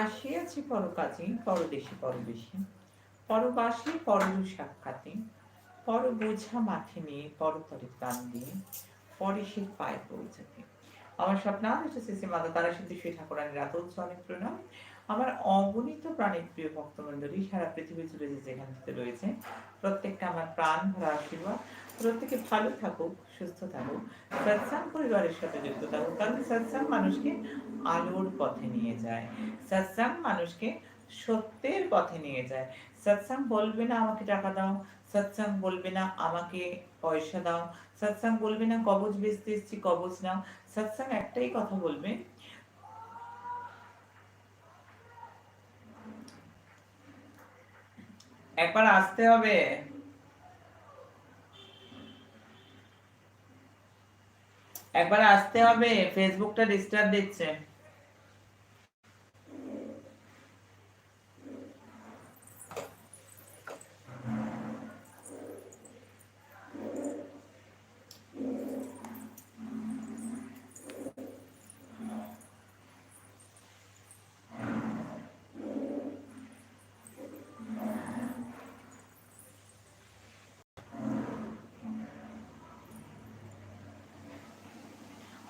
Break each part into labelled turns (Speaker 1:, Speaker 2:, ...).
Speaker 1: আসিয়াছি পরকাজী, পরদেশে পরবেশে। পরবাসে পররু সাক্ষাতে। পর বোঝা মাঠে নিয়ে, পরতরে প্রাণ দিয়ে, পরে সে পায়ে পৌঁছাতে। আমার স্বপ্নাদিষ্ট শ্রী মাতা তারা সিদ্ধি শ্রী ঠাকুরানীর রাত অনেক প্রণাম। আমার অগণিত প্রাণীর প্রিয় ভক্তমণ্ডলী সারা পৃথিবী জুড়ে যে যেখান থেকে রয়েছে, প্রত্যেকটা আমার প্রাণ ভরা আশীর্বাদ। প্রত্যেকে ভালো থাকুক, সুস্থ থাকুক সৎসাং পরিবারের সাথে যুক্ত থাকুক, কারণ সৎসাং মানুষকে আলোর পথে নিয়ে যায়। সৎসাং মানুষকে সত্যের পথে নিয়ে যায়। সৎসাং বলবে না আমাকে টাকা দাও সৎসাং বলবে না আমাকে পয়সা দাও সৎসাং বলবে না কবজ বেচতে এসছি, কবজ নাও। সৎসাং একটাই কথা বলবে একবার আসতে হবে। একবার আসতে হবে ফেসবুকটা ডিস্টার্ব দিচ্ছে।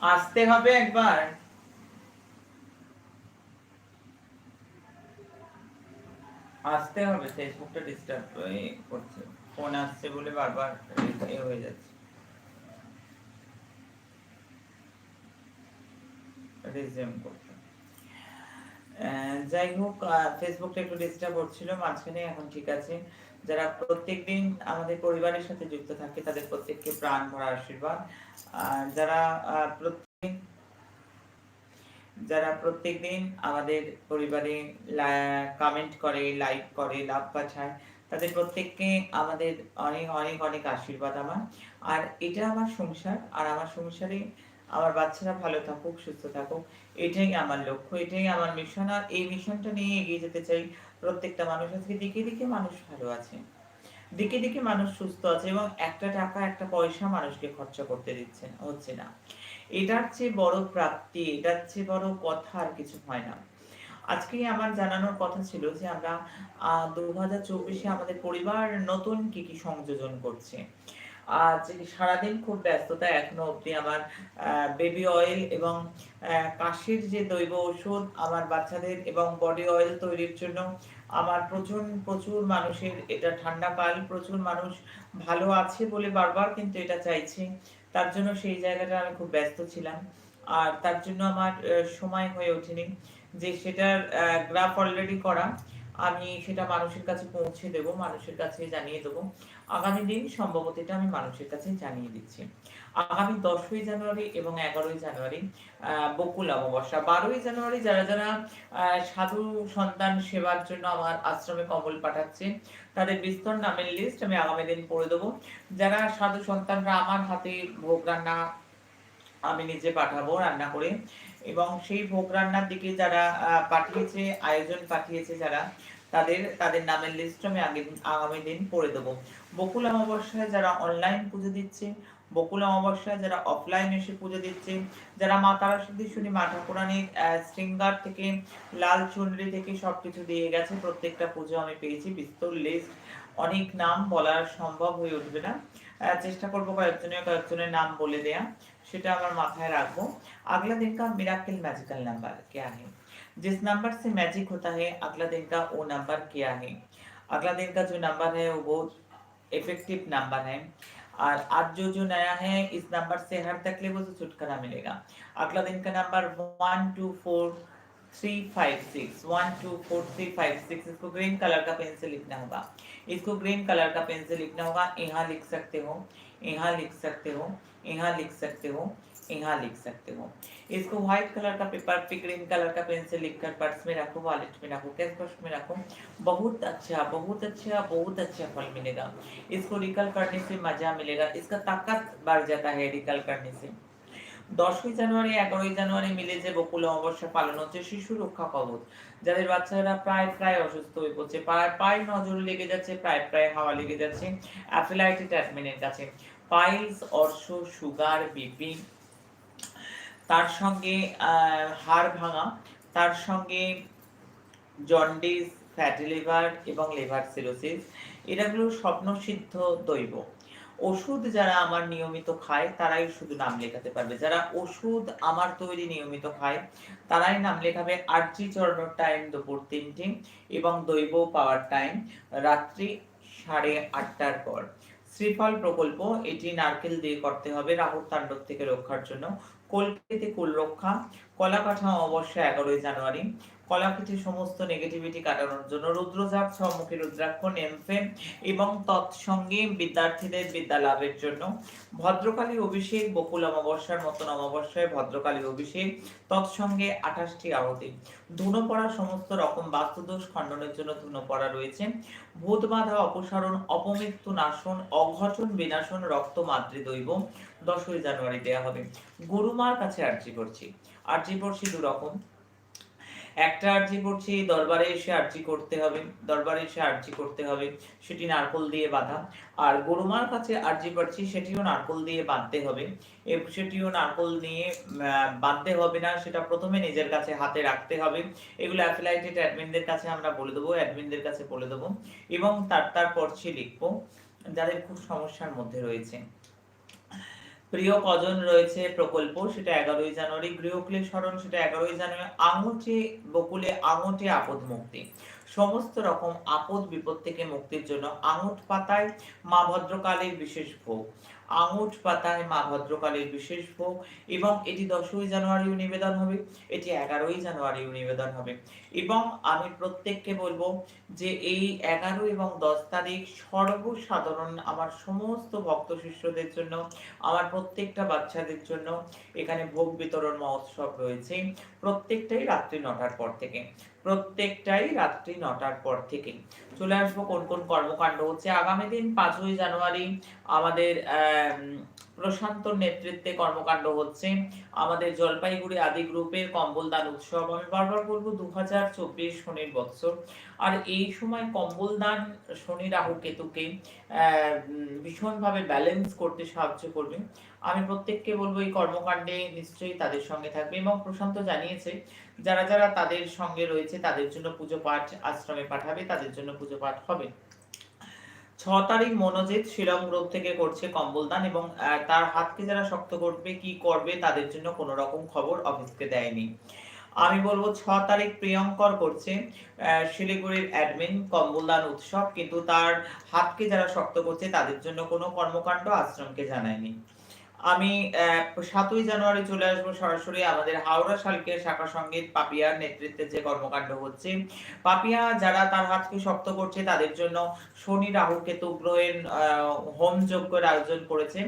Speaker 1: আসতে হবে একবার। আসতে হবে ফেসবুকটা ডিস্টার্ব করছে। ফোন আসছে বলে বারবার এ হয়ে যাচ্ছে। রিজিউম আহ, যাই হোক ফেসবুকটা একটু ডিস্টার্ব হচ্ছিল, মাঝখানে এখন ঠিক আছে। যারা প্রত্যেকদিন আমাদের পরিবারের সাথে যুক্ত থাকে, তাদের প্রত্যেককে প্রাণ ভরা আশীর্বাদ। যারা প্রত্যেক যারা প্রত্যেকদিন আমাদের পরিবারে কমেন্ট করে লাইক করে লাভ পাঠায়, তাদের প্রত্যেককে আমাদের অনেক অনেক অনেক আশীর্বাদ আমার। আর এটা আমার সংসার, আর আমার সংসারে আমার বাচ্চারা ভালো থাকুক, সুস্থ থাকুক। এটাই আমার লক্ষ্য, এটাই আমার মিশন আর এই মিশনটা নিয়ে এগিয়ে যেতে চাই। প্রত্যেকটা মানুষ আজকে দিকে দিকে মানুষ ভালো আছে। দিকে দিকে মানুষ সুস্থ আছে এবং একটা টাকা, একটা পয়সা মানুষকে খরচা করতে দিচ্ছে, হচ্ছে না। এটার চেয়ে বড় প্রাপ্তি, এটার চেয়ে বড় কথা আর কিছু হয় না। আজকে আমার জানানোর কথা ছিল যে আমরা দু হাজার চব্বিশে আমাদের পরিবার নতুন কি কি সংযোজন করছে। আজ সারাদিন খুব ব্যস্ততা এখনও অবধি আমার বেবি অয়েল এবং কাশির যে দৈব ওষুধ আমার বাচ্চাদের এবং বডি অয়েল তৈরির জন্য আমার প্রচুর প্রচুর মানুষের এটা ঠান্ডা কাল প্রচুর মানুষ ভালো আছে বলে বারবার কিন্তু এটা চাইছে। তার জন্য সেই জায়গাটা আমি খুব ব্যস্ত ছিলাম। আর তার জন্য আমার সময় হয়ে ওঠেনি। যে সেটার গ্রাফ অলরেডি করা। আমি সেটা মানুষের কাছে পৌঁছে দেব, মানুষের কাছে জানিয়ে দেবো। আগামী দিন সম্ভবত এটা আমি মানুষের কাছে জানিয়ে দিচ্ছি। আগামী দশই জানুয়ারি এবং এগারোই জানুয়ারি বকুল অমাবস্যা। বারোই জানুয়ারি যারা যারা সাধু সন্তান সেবার জন্য আমার আশ্রমে কমল পাঠাচ্ছে তাদের বিস্তর নামের লিস্ট আমি আগামী দিন পড়ে দেবো। যারা সাধু সন্তানরা আমার হাতে ভোগ রান্না আমি নিজে পাঠাবো, রান্না করে এবং সেই ভোগ রান্নার দিকে যারা পাঠিয়েছে, আয়োজন পাঠিয়েছে যারা, তাদের তাদের নামের লিস্ট আমি আগে আগামী দিন পড়ে দেবো। বকুল অমাবস্যায় যারা অনলাইন পুজো দিচ্ছে, বকুল অমাবস্যায় যারা অফলাইন এসে পুজো দিচ্ছে, যারা মা তারা সিদ্ধি শুনি মা ঠাকুরানির শৃঙ্গার থেকে, লাল চুনরি থেকে সবকিছু দিয়ে গেছে, প্রত্যেকটা পুজো আমি পেয়েছি, বিস্তর লিস্ট অনেক নাম বলা সম্ভব হয়ে উঠবে না। চেষ্টা করব কয়েকজনের কয়েকজনের নাম বলে দেয়া। সেটা আমার মাথায় রাখবো अगला दिन का मिराकल मैजिकल नंबर क्या है जिस नंबर से मैजिक होता है अगला दिन का वो नंबर क्या है अगला दिन का जो नंबर है वो बहुत इफेक्टिव नंबर है और आज जो जो नया है इस नंबर से हर तकलीफों से छुटकारा मिलेगा अगला दिन का number one two four three five six one two four three five six इसको ग्रीन कलर का पेन से लिखना होगा। इसको ग्रीन कलर का पेन से लिखना होगा। यहाँ लिख सकते हो, यहाँ लिख सकते हो, यहाँ लिख सकते हो, यहाँ लिख सकते हो। इसको व्हाइट कलर का पेपर पे ग्रीन कलर का पेन से लिखकर पर्स में रखो वॉलेट में रखो कैश बॉक्स में रखो। बहुत अच्छा बहुत अच्छा बहुत अच्छा फल मिलेगा। इसको रिकल करने से मज़ा मिलेगा। इसका ताकत बढ़ जाता है रिकल करने से। দশই জানুয়ারি, এগারোই জানুয়ারি মিলে যে বকুল অমাবস্যা পালন হচ্ছে, শিশু রক্ষা কবচ। যাদের বাচ্চারা প্রায় প্রায় অসুস্থ হয়ে পড়ছে প্রায় প্রায় নজর লেগে যাচ্ছে, প্রায় প্রায় হাওয়া লেগে যাচ্ছে, অ্যাফিলাইটিস অ্যাডমিনের কাছে। পাইলস, অর্শ, সুগার, বিপি, তার সঙ্গে হাড় ভাঙা, তার সঙ্গে জন্ডিস, ফ্যাটি লিভার এবং লিভার সিরোসিস এরাগুলো স্বপ্নসিদ্ধ দৈব। ওষুধ যারা আমার নিয়মিত খায়, তারাই শুধু নাম লেখাতে পারবে। যারা ওষুধ আমার তৈরি নিয়মিত খায়, তারাই নাম লেখাবে আর্জি চড়ানোর টাইম দুপুর তিনটে এবং দৈব পাওয়ার টাইম রাত্রি সাড়ে আটটার পর। শ্রীফল প্রকল্প, এটি নারকেল দিয়ে করতে হবে রাহুর তাণ্ডব থেকে রক্ষার জন্য। কলকাতিতে কুল রক্ষা, কলাকাঠা অবশ্য এগারোই জানুয়ারি। কলাপিঠে সমস্ত নেগেটিভিটি কাটানোর জন্য রুদ্রজাপ সম্মুখী রুদ্রাক্ষ নেমফে এবং তৎসঙ্গে বিদ্যার্থীদের বিদ্যা লাভের জন্য ভদ্রকালী অভিষেক, বকুল অমাবস্যার মতন অমাবস্যায় ভদ্রকালী অভিষেক, তৎসঙ্গে আঠাশটি আহতি ধুনো পড়া সমস্ত রকম বাস্তুদোষ খণ্ডনের জন্য ধুনো পড়া রয়েছে। ভূত বাধা অপসারণ, অপমৃত্যু নাশন, অঘটন, বিনাশন, রক্ত মাতৃদৈব দশই জানুয়ারি দেওয়া হবে। গুরুমার কাছে আর্জি করছি। আর্জি করছি দু রকম একটা আর্জি করছি, দরবারে এসে আর্জি করতে হবে, দরবারে এসে আর্জি করতে হবে, সেটি নারকল দিয়ে বাঁধা। আর গরুমার কাছে আর্জি পাচ্ছি সেটিও নারকল দিয়ে বাঁধতে হবে। সেটিও নারকল নিয়ে বাঁধতে হবে না, সেটা প্রথমে নিজের কাছে হাতে রাখতে হবে। এগুলো অ্যাফিলাইটেড অ্যাডমিনদের কাছে আমরা বলে দেবো অ্যাডমিনদের কাছে বলে দেবো। এবং তার, তারপর সে লিখব, যাদের খুব সমস্যার মধ্যে রয়েছে। প্রিয় কজন রয়েছে প্রকল্প? সেটা এগারোই জানুয়ারি। গৃহকুলে স্মরণ, সেটা এগারোই জানুয়ারি। আঙুঠে, বকুলে আঙুঠে আপদ মুক্তি। সমস্ত রকম আপদ বিপদ থেকে মুক্তির জন্য আঙুঠ পাতায় মা ভদ্রকালীর বিশেষ ভোগ। আঙুঠ পাতায় মা ভদ্রকালীর বিশেষ ভোগ এবং এটি দশই জানুয়ারিও নিবেদন হবে, এটি এগারোই জানুয়ারিও নিবেদন হবে। এবং আমি প্রত্যেককে বলব যে এই এগারো এবং দশ তারিখ সর্বসাধারণ আমার সমস্ত ভক্ত শিষ্যদের জন্য, আমার প্রত্যেকটা বাচ্চাদের জন্য এখানে ভোগ বিতরণ মহোৎসব রয়েছে। প্রত্যেকটাই রাত্রি নটার পর থেকে। প্রত্যেকটাই রাত্রি নটার পর থেকে। চলে আসব কোন কোন কর্মকাণ্ড হচ্ছে। আগামী দিন পাঁচই জানুয়ারি আমাদের আহ, প্রশান্তর নেতৃত্বে কর্মকাণ্ড হচ্ছে। আমাদের জলপাইগুড়ি আদি গ্রুপের কম্বল দান উৎসব। আমি বারবার বলব দু হাজার চব্বিশ শনির বৎসর। আর এই সময় কম্বল দান শনি রাহু কেতুকে ভীষণভাবে ব্যালেন্স করতে সাহায্য করবে। আমি প্রত্যেককে বলব এই কর্মকাণ্ডে নিশ্চয়ই তাদের সঙ্গে থাকবে এবং প্রশান্ত জানিয়েছে যারা যারা তাদের সঙ্গে রয়েছে তাদের জন্য পুজো পাঠ আশ্রমে পাঠাবে তাদের জন্য পুজো পাঠ হবে। ছ তারিখ মনোজিৎ শিলং গ্রুপ থেকে করছে কম্বলদান এবং তার হাতকে যারা শক্ত করবে, কি করবে তাদের জন্য কোনো রকম খবর অফিসকে দেয়নি। আমি বলব ছ তারিখ প্রিয়ঙ্কর করছে শিলিগুড়ির অ্যাডমিন কম্বলদান উৎসব, কিন্তু তার হাতকে যারা শক্ত করছে তাদের জন্য কোনো কর্মকাণ্ড আশ্রমকে জানায়নি। আমি সাতই জানুয়ারি চলে আসব সরাসরি আমাদের হাওড়া শালকের শাখা সংগীত পাপিয়ার নেতৃত্বে যে কর্মকাণ্ড হচ্ছে। পাপিয়া যারা তার হাতকে শক্ত করছে, তাদের জন্য শনি, রাহু, কেতু গ্রহের হোম যজ্ঞের আয়োজন করেছে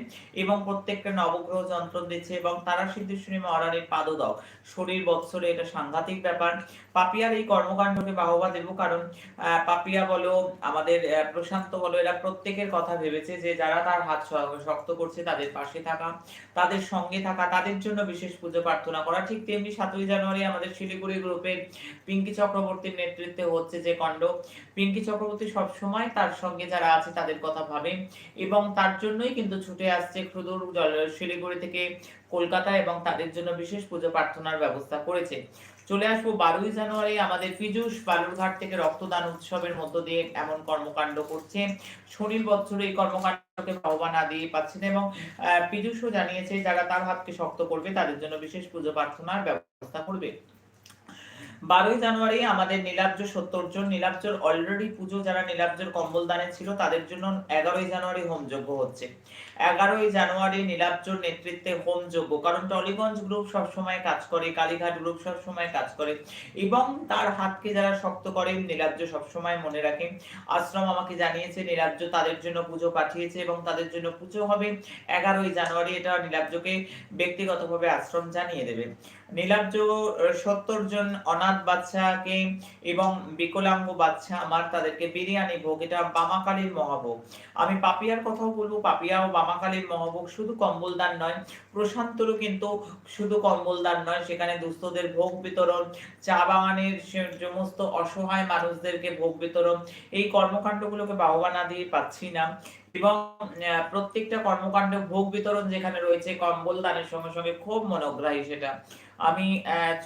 Speaker 1: এবং প্রত্যেকটা নবগ্রহ যন্ত্র দিচ্ছে এবং তারা সিদ্ধেশ্বরী মহারানীর পাদদক। শরীর বৎসরে এটা সাংঘাতিক ব্যাপার। পাপিয়ার এই কর্মকাণ্ডকে বাহবা দেব কারণ পাপিয়া বলো, আমাদের প্রশান্ত বলো, এরা প্রত্যেকের কথা ভেবেছে যে যারা তার হাত শক্ত করছে তাদের পাশে থাকা, তাদের সঙ্গে থাকা, তাদের জন্য বিশেষ পুজো প্রার্থনা করা। ঠিক তেমনি সাতই জানুয়ারি আমাদের শিলিগুড়ি গ্রুপের পিঙ্কি চক্রবর্তীর নেতৃত্বে হচ্ছে যে কাণ্ড। পিঙ্কি চক্রবর্তী সব সময় তার সঙ্গে যারা আছে তাদের কথা ভাবে এবং তার জন্যই কিন্তু ছুটে আসছে ক্ষুদুর শিলিগুড়ি থেকে কলকাতা এবং তাদের জন্য বিশেষ পুজো প্রার্থনার ব্যবস্থা করেছে। চলে আসব বারোই জানুয়ারি আমাদের পীযুষ বালুরঘাট থেকে রক্তদান উৎসবের মধ্য দিয়ে এমন কর্মকাণ্ড করছে। শনির বছর এই আহ, জানিয়েছে যারা তার হাতকে শক্ত করবে তাদের জন্য বিশেষ পুজো প্রার্থনার ব্যবস্থা করবে। বারোই জানুয়ারি আমাদের সত্তর জন নীলাব্জর অলরেডি পুজো যারা কম্বল দানে ছিল তাদের জন্য এগারোই জানুয়ারি হোম যজ্ঞ হচ্ছে। এগারোই জানুয়ারি নীলাব্জর নেতৃত্বে হোম যজ্ঞ, কারণ টলিগঞ্জ গ্রুপ সবসময় কাজ করে, কালীঘাট গ্রুপ সবসময় কাজ করে এবং তার হাতকে যারা শক্ত করে নীলাব্জ সবসময় মনে রাখে। আশ্রম আমাকে জানিয়েছে নীলাব্জ তাদের জন্য পুজো পাঠিয়েছে এবং তাদের জন্য পুজো হবে এগারোই জানুয়ারি। এটা নীলাব্জকে ব্যক্তিগতভাবে আশ্রম জানিয়ে দেবে। নীলাব্জ সত্তর জন অনাথ বাচ্চাকে এবং বিকলাঙ্গ বাচ্চা আমার তাদেরকে বিরিয়ানি ভোগ, এটা বামাকালীর মহাভোগ। আমি পাপিয়ার কথাও বলব, পাপিয়া ও বামাকালীর মহাভোগ শুধু কম্বল দান নয়, প্রশান্তরও কিন্তু শুধু কম্বল দান নয়, সেখানে দুস্থদের ভোগ বিতরণ, চা বাগানের সমস্ত অসহায় মানুষদেরকে ভোগ বিতরণ, এই কর্মকাণ্ডগুলোকে বাহবা না দিয়ে পাচ্ছি না। এবং প্রত্যেকটা কর্মকাণ্ড ভোগ বিতরণ যেখানে রয়েছে কম্বল দানের সঙ্গে সঙ্গে খুব মনোগ্রাহী সেটা। আমি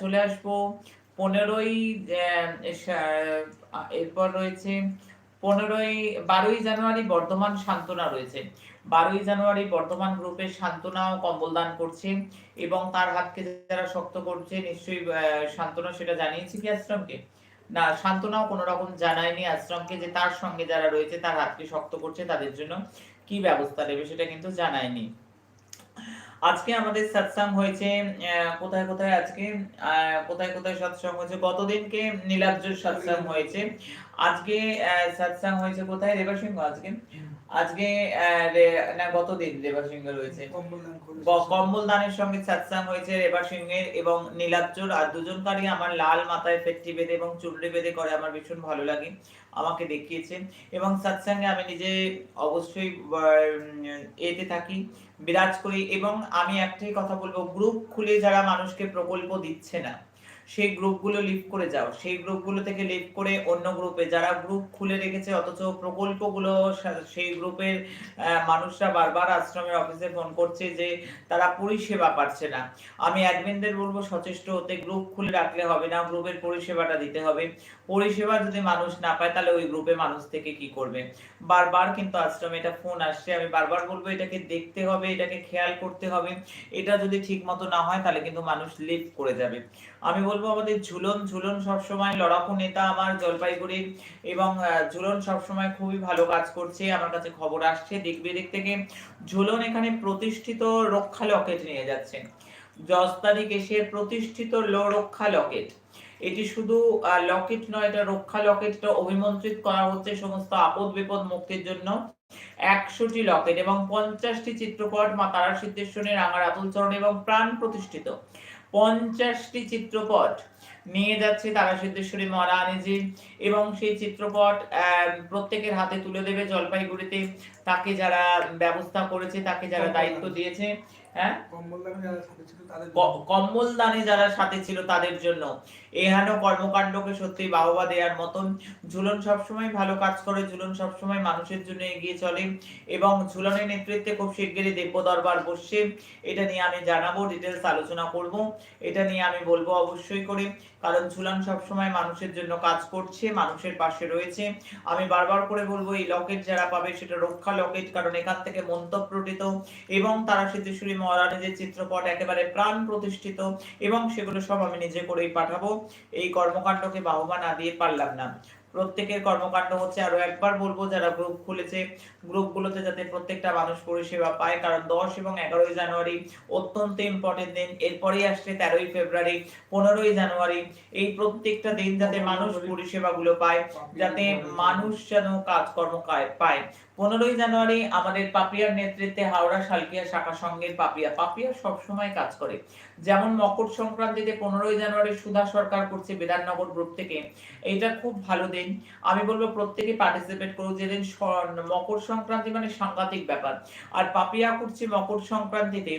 Speaker 1: চলে আসব পনেরোই এরপর রয়েছে পনেরোই, বারোই জানুয়ারি বর্ধমান সান্ত্বনা রয়েছে। বারোই জানুয়ারি বর্তমান গ্রুপে সান্ত্বনা ও কম্বল দান করছে এবং তার হাতকে যারা শক্ত করছে, নিশ্চয়ই সান্ত্বনা সেটা জানিয়েছে কি আশ্রমকে? না, সান্ত্বনাও কোনো রকম জানায়নি আশ্রমকে যে তার সঙ্গে যারা রয়েছে তার হাতকে শক্ত করছে, তাদের জন্য কি ব্যবস্থা নেবে সেটা কিন্তু জানায়নি। আজকে আমাদের সৎসাং হয়েছে কোথায় কোথায় আজকে? কোথায় কোথায় সৎসঙ্গ হয়েছে? গতদিনকে নীলাব্জর সৎসাং হয়েছে। আজকে সৎসাং হয়েছে কোথায়? রেবাসিংহ আজকে। আজকে না গত দিন রেবা সিংহ রয়েছে? কম্বল দানের সঙ্গে সাতসাং হয়েছে রেবা সিংহের এবং নীলাব্জর আর দুজনকারই আমার লাল মাথায় ফেটটি বেঁধে এবং চুলড়ি বেঁধে করে আমার ভীষণ ভালো লাগে। আমাকে দেখিয়েছে। এবং সাতসাঙ্গে আমি নিজে অবশ্যই এতে থাকি বিরাজ করি এবং আমি একটাই কথা বলব গ্রুপ খুলে যারা মানুষকে প্রকল্প দিচ্ছে না সেই গ্রুপগুলো লিভ করে যাও। সেই গ্রুপগুলো থেকে লিভ করে অন্য গ্রুপে যারা গ্রুপ খুলে রেখেছে, অথচ প্রকল্পগুলো সেই গ্রুপের মানুষরা বারবার আশ্রমের অফিসে ফোন করছে যে তারা পরিষেবা পাচ্ছে না। আমি অ্যাডমিনদের বলব সচেষ্ট হতে গ্রুপ খুলে রাখলে হবে না গ্রুপের পরিষেবাটা দিতে হবে। পরিষেবা যদি মানুষ না পায়, তাহলে ওই গ্রুপে মানুষ থেকে কি করবে? বারবার কিন্তু আশ্রমে এটা ফোন আসছে। আমি বারবার বলব, এটাকে দেখতে হবে, এটাকে খেয়াল করতে হবে। এটা যদি ঠিক মতো না হয়, তাহলে কিন্তু মানুষ লিভ করে যাবে। আমি বলব আমাদের ঝুলন ঝুলন সবসময় লড়াকু নেতা আমার জলপাইগুড়ির এবং ঝুলন সবসময় খুবই ভালো কাজ করছে, আমার কাছে খবর আসছে। দিক বিদিক থেকে ঝুলন এখানে প্রতিষ্ঠিত রক্ষা লকেট নিয়ে যাচ্ছে। দশ তারিখ এসে প্রতিষ্ঠিত ল রক্ষা লকেট। এটি শুধু লকেট নয় এটা রক্ষা লকেটটা অভিমন্ত্রিত করা হচ্ছে সমস্ত আপদ বিপদ মুক্তির জন্য। একশোটি লকেট এবং পঞ্চাশটি চিত্রপট মা তারা সিদ্ধেশ্বরের রাঙার আতুল চরণ এবং প্রাণ প্রতিষ্ঠিত। পঞ্চাশটি চিত্রপট নিয়ে যাচ্ছে তারা সিদ্ধেশ্বরী মহারানীজি এবং সেই চিত্রপট প্রত্যেকের হাতে তুলে দেবে জলপাইগুড়িতে। তাকে যারা ব্যবস্থা করেছে তাকে যারা দায়িত্ব দিয়েছে হ্যাঁ? কম্বল দানে যারা সাথে ছিল তাদের জন্য। এহেন কর্মকাণ্ডকে সত্যি বাহবা দেওয়ার মতন। ঝুলন সবসময় ভালো কাজ করে, ঝুলন সবসময় মানুষের জন্য এগিয়ে চলে এবং ঝুলনের নেতৃত্বে খুব শিগগিরই দেব্য দরবার বসছে। এটা নিয়ে আমি জানাব ডিটেলস আলোচনা করব। এটা নিয়ে আমি বলব অবশ্যই করে, কারণ ঝুলন সবসময় মানুষের জন্য কাজ করছে, মানুষের পাশে রয়েছে। আমি বারবার করে বলব, এই লকেট যারা পাবে সেটা রক্ষা লকেট, কারণ এখান থেকে মন্তব্যটিত এবং তারা সিদ্ধেশ্বরী মহারানীদের চিত্রপট একেবারে প্রাণ প্রতিষ্ঠিত এবং সেগুলো সব আমি নিজে করেই পাঠাবো। এই কর্মকাণ্ডকে বাহবা না দিয়ে পারলাম না। প্রত্যেকের কর্মকাণ্ড হচ্ছে আরও একবার বলব, যারা গ্রুপ খুলেছে গ্রুপগুলোতে যাতে প্রত্যেকটা মানুষ পরিষেবা পায়, কারণ দশ এবং এগারোই জানুয়ারি অত্যন্ত ইম্পর্টেন্ট দিন। এরপরেই আসছে তেরোই ফেব্রুয়ারি, পনেরোই জানুয়ারি। এই প্রত্যেকটা দিন যাতে মানুষ পরিষেবাগুলো পায়, যাতে মানুষ যেন কাজকর্ম পায়। পনেরোই জানুয়ারি আমাদের পাপিয়ার নেতৃত্বে হাওড়া শালকিয়া শাখা সংঘের পাপিয়া। পাপিয়া সবসময় কাজ করে। যেমন মকর সংক্রান্তিতে পনেরোই জানুয়ারি সুধা সরকার করছে বিধাননগর গ্রুপ থেকে। এইটা খুব ভালো দিন। আমি বলব প্রত্যেকে পার্টিসিপেট করুক যেদিন মকর সংক্রান্তি মানে সাংঘাতিক ব্যাপার। আর পাপিয়া করছে মকর সংক্রান্তিতে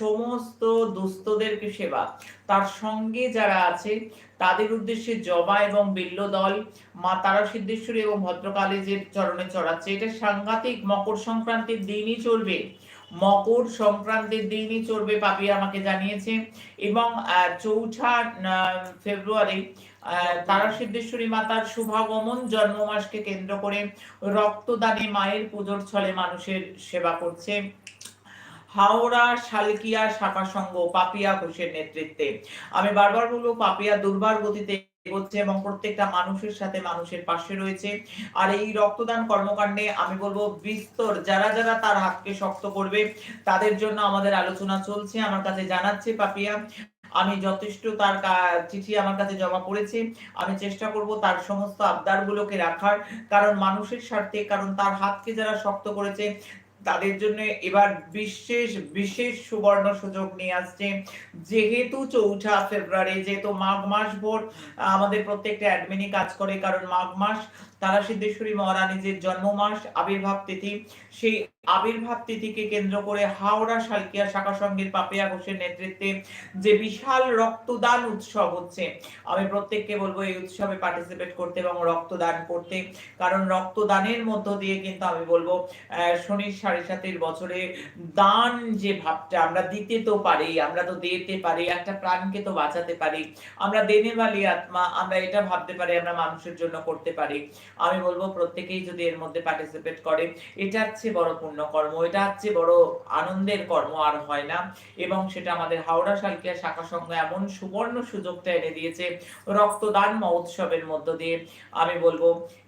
Speaker 1: সমস্ত দুস্থদেরকে সেবা। তার সঙ্গে যারা আছে তাদের উদ্দেশ্যে জবা এবং বিল্ল দল, মা তারা সিদ্ধেশ্বরী এবং ভদ্রকালী যে চরণে চড়াচ্ছে। এটা সাংঘাতিক মকর সংক্রান্তির দিনই চলবে। মকর সংক্রান্তির দিনই চলবে পাপি আমাকে জানিয়েছে। এবং চৌঠা ফেব্রুয়ারি তারা সিদ্ধেশ্বরী মাতার শুভাগমন জন্ম মাসকে কেন্দ্র করে রক্তদানে মায়ের পুজোর ছলে মানুষের সেবা করছে। হাওড়া, শালকিয়া, শাখা সংঘ, পাপিয়া ঘোষের নেতৃত্বে। আমি বারবার বলব, পাপিয়া দুর্বার গতিতে এগোচ্ছে এবং প্রত্যেকটা মানুষের সাথে মানুষের পাশে রয়েছে। আর এই রক্তদান কর্মকাণ্ডে আমি বলব, বিস্তর, যারা যারা তার হাতকে শক্ত করবে, তাদের জন্য আমাদের আলোচনা চলছে, আমার কাছে জানাচ্ছে পাপিয়া। আমি যথেষ্ট তার চিঠি আমার কাছে জমা পড়েছে। আমি চেষ্টা করব তার সমস্ত আবদারগুলোকে রাখার, কারণ মানুষের স্বার্থে, কারণ তার হাতকে যারা শক্ত করেছে তাদের জন্য এবার বিশেষ বিশেষ সুবর্ণ সুযোগ নিয়ে আসছে। যেহেতু চৌঠা ফেব্রুয়ারি, যেহেতু মাঘ মাস ভোট আমাদের প্রত্যেকটা অ্যাডমিনই কাজ করে, কারণ মাঘ মাস তারা সিদ্ধেশ্বরী মহারানী যে জন্ম মাস আবির্ভাব তিথি। সেই আবির্ভাব তিথিকে কেন্দ্র করে হাওড়া শালকিয়া শাখা সংঘের পাপিয়া ঘোষের নেতৃত্বে যে বিশাল রক্তদান উৎসব হচ্ছে, আমি প্রত্যেককে বলব এই উৎসবে পার্টিসিপেট করতে এবং রক্তদান করতে। কারণ রক্তদানের মধ্য দিয়ে কিন্তু আমি বলব শনির সাড়ে সাতের বছরে দান যে ভাবটা আমরা দিতে তো পারি, আমরা তো দিতে পারি, একটা প্রাণকে তো বাঁচাতে পারি। আমরা দেনে বালি আত্মা, আমরা এটা ভাবতে পারি, আমরা মানুষের জন্য করতে পারি। আমি বলব প্রত্যেকেই যদি এর মধ্যে পার্টিসিপেট করে এটা হচ্ছে বড় পূর্ণ কর্ম এটা হচ্ছে বড় আনন্দের কর্ম আর হয় না। এবং সেটা আমাদের হাওড়া শালকিয়া শাখা সংঘ এমন সুবর্ণ সুযোগটা এনে দিয়েছে রক্তদান মহোৎসবের মধ্য দিয়ে। আমি বলব,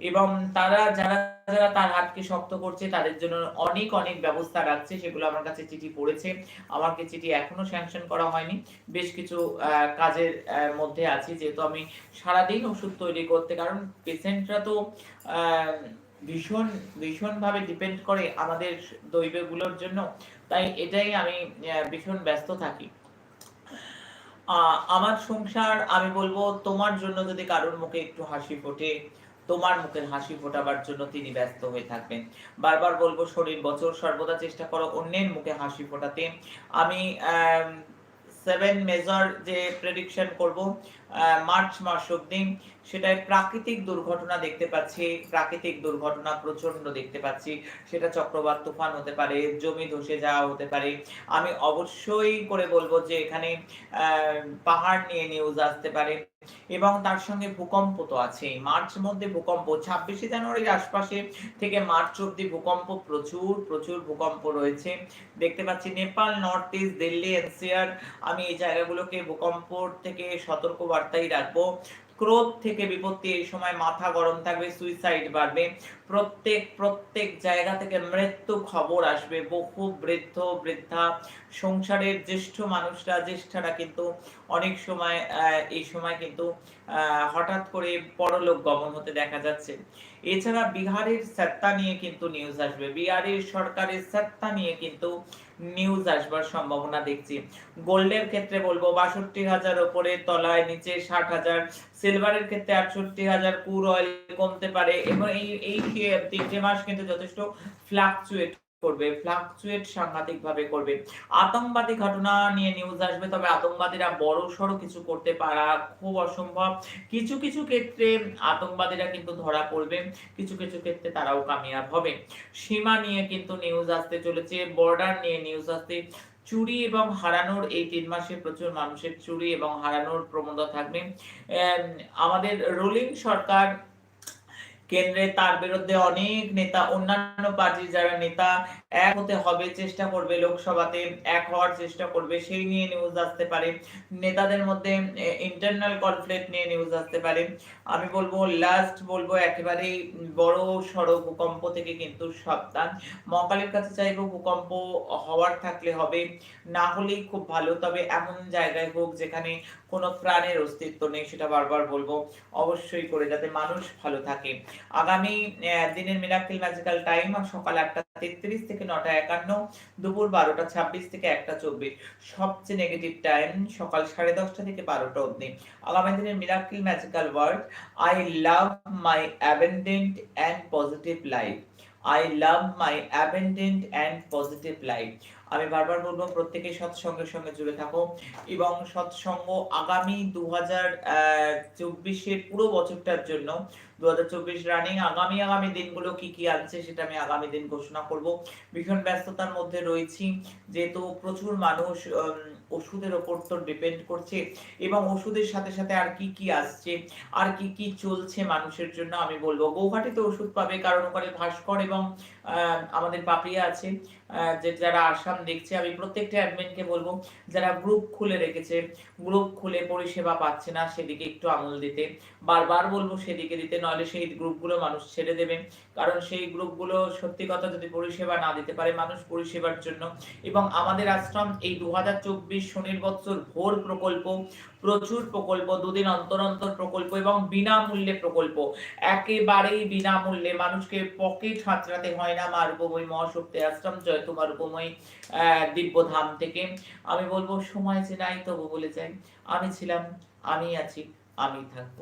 Speaker 1: এবং তারা যারা যারা তার হাতকে শক্ত করছে, তাদের জন্য অনেক অনেক ব্যবস্থা রাখছে, সেগুলো আমার কাছে চিঠি পড়েছে। আমাকে চিঠি এখনও স্যাংশন করা হয়নি। বেশ কিছু কাজের মধ্যে আছি, যেহেতু আমি সারাদিন ওষুধ তৈরি করতে, কারণ পেশেন্টরা তো ভীষণ, ভীষণভাবে ডিপেন্ড করে আমাদের দৈবগুলোর জন্য। তাই এটাই আমি ভীষণ ব্যস্ত থাকি। আমার সংসার, আমি বলব, তোমার জন্য যদি কারোর মুখে একটু হাসি ফোটে, তোমার মুখের হাসি ফোটাবার জন্য তিনি ব্যস্ত হয়ে থাকবেন। বারবার বলব, শরীর বছর সর্বদা চেষ্টা করো অন্যের মুখে হাসি ফোটাতে। আমি সেভেন মেজর যে প্রেডিকশন করব মার্চ মাস অব্দি সেটাই প্রাকৃতিক দুর্ঘটনা দেখতে পাচ্ছি, প্রাকৃতিক দুর্ঘটনা প্রচণ্ড দেখতে পাচ্ছি, সেটা চক্রবাত, তুফান হতে পারে, জমি ধসে যাওয়া হতে পারে। আমি অবশ্যই করে বলব যে এখানে পাহাড় নিয়ে নিউজ আসতে পারে। এবং তার সঙ্গে ভূকম্প তো আছে মার্চ মধ্যে ভূকম্প, ছাব্বিশে জানুয়ারির আশপাশে থেকে মার্চ অব্দি ভূকম্প প্রচুর প্রচুর ভূকম্প রয়েছে। দেখতে পাচ্ছি Nepal, north east, Delhi, NCR. আমি এই জায়গাগুলোকে ভূকম্প থেকে সতর্ক বার্তাই রাখব। ক্রোধ থেকে বিপত্তি এই সময় মাথা গরম থাকবে, সুইসাইড বাড়বে। প্রত্যেক প্রত্যেক জায়গা থেকে মৃত্যু খবর আসবে। বহু বৃদ্ধ, বৃদ্ধা, সংসারের জ্যেষ্ঠ মানুষরা, জ্যেষ্ঠারা কিন্তু অনেক সময় এই সময় কিন্তু হঠাৎ করে পরলোক গমন হতে দেখা যাচ্ছে। এছাড়া বিহারের সত্তা নিয়ে কিন্তু নিউজ আসবে। বিহারের সরকারের সত্তা নিয়ে কিন্তু নিউজ আসবার সম্ভাবনা দেখছি। গোল্ডের ক্ষেত্রে বলব, বাষট্টি হাজার ওপরে তলায়, নিচে ষাট হাজার। সিলভারের ক্ষেত্রে আটষট্টি হাজার কুর অয়েল কমতে পারে। এবং এই এই তিনটে মাস কিন্তু যথেষ্ট ফ্লাকচুয়েট করবে ফ্লাকচুয়েট সাংঘাতিক ভাবে করবে। আতঙ্কবাদী ঘটনা নিয়ে নিউজ আসবে, তবে আতঙ্কবাদীরা বড় সড়ো কিছু করতে পারা খুব অসম্ভব। কিছু কিছু ক্ষেত্রে আতঙ্কবাদীরা কিন্তু ধরা পড়বে, কিছু কিছু ক্ষেত্রে তারাও কামিয়াব হবে। সীমা নিয়ে কিন্তু নিউজ আসতে চলেছে বর্ডার নিয়ে নিউজ আসতে। চুরি এবং হারানোর এই তিন মাসে প্রচুর মানুষের চুরি এবং হারানোর প্রবণতা থাকবে। আমাদের রুলিং সরকার কেন্দ্রে তার বিরুদ্ধে অনেক নেতা, অন্যান্য পার্টির যারা নেতা এক হতে হবে, চেষ্টা করবে লোকসভাতে এক হওয়ার চেষ্টা করবে, সেই নিয়ে নিউজ আসতে পারে। নেতাদের মধ্যে ইন্টারনাল কনফ্লিক্ট নিয়ে নিউজ আসতে পারে। আমি বলব লাস্ট বলব, একেবারেই বড় সড়ো ভূকম্প থেকে কিন্তু সাবধান। মকালের কাছে চাইব, ভূকম্প হওয়ার থাকলে হবে, না হলেই খুব ভালো। তবে এমন জায়গায় হোক যেখানে কোনো প্রাণের অস্তিত্ব নেই, সেটা বারবার বলব। অবশ্যই করে যাতে মানুষ ভালো থাকে। আগামী দিনের মিরাক্কেল ম্যাজিক্যাল টাইম সকাল আটটা তেত্রিশ থেকে নটা একান্ন, দুপুর বারোটা ছাব্বিশ থেকে একটা চব্বিশ। সবচেয়ে নেগেটিভ টাইম সকাল সাড়ে দশটা থেকে বারোটা অবধি। আগামী দিনের miracle magical word I love my abundant and positive life I love my abundant and positive life আমি বারবার বলব প্রত্যেকে সৎসঙ্গের সঙ্গে জুড়ে থাকো এবং সৎসঙ্গ আগামী দু হাজার চব্বিশের পুরো বছরটার জন্য দু হাজার চব্বিশ রানিং আগামী আগামী দিনগুলো কি কি আনছে সেটা আমি আগামী দিন ঘোষণা করব। ভীষণ ব্যস্ততার মধ্যে রয়েছি, যেহেতু প্রচুর মানুষ ওষুধের ওপর তো ডিপেন্ড করছে এবং ওষুধের সাথে সাথে আর কি কি আসছে, আর কি কি চলছে মানুষের জন্য আমি বলব। গৌহাটিতে ওষুধ পাবে কারণ ওখানে ভাস্কর এবং আমাদের পাপিয়া আছে যে যারা আসাম দেখছে, আমি প্রত্যেকটা অ্যাডমিনকে বলব, যারা গ্রুপ খুলে রেখেছে গ্রুপ খুলে পরিষেবা পাচ্ছে না, সেদিকে একটু আমল দিতে। বারবার বলব সেদিকে দিতে, নইলে সেই গ্রুপগুলো মানুষ ছেড়ে দেবে। কারণ সেই গ্রুপগুলো সত্যি কথা যদি পরিষেবা না দিতে পারে, মানুষ পরিষেবার জন্য। এবং আমাদের আশ্রম এই দু হাজার চব্বিশ শনির বছর ভোর প্রকল্প প্রচুর প্রকল্প, দুদিন অন্তর অন্তর প্রকল্প এবং বিনামূল্যে প্রকল্প। একেবারেই বিনামূল্যে মানুষকে পকেট হাঁচড়াতে হয় না মা রূপময়ী মহাশক্তি আশ্রম জয় তোমার রূপময়ী দিব্যধাম থেকে। আমি বলব, সময় যে নাই তবু বলে যাই। আমি ছিলাম, আমি আছি, আমি থাকব।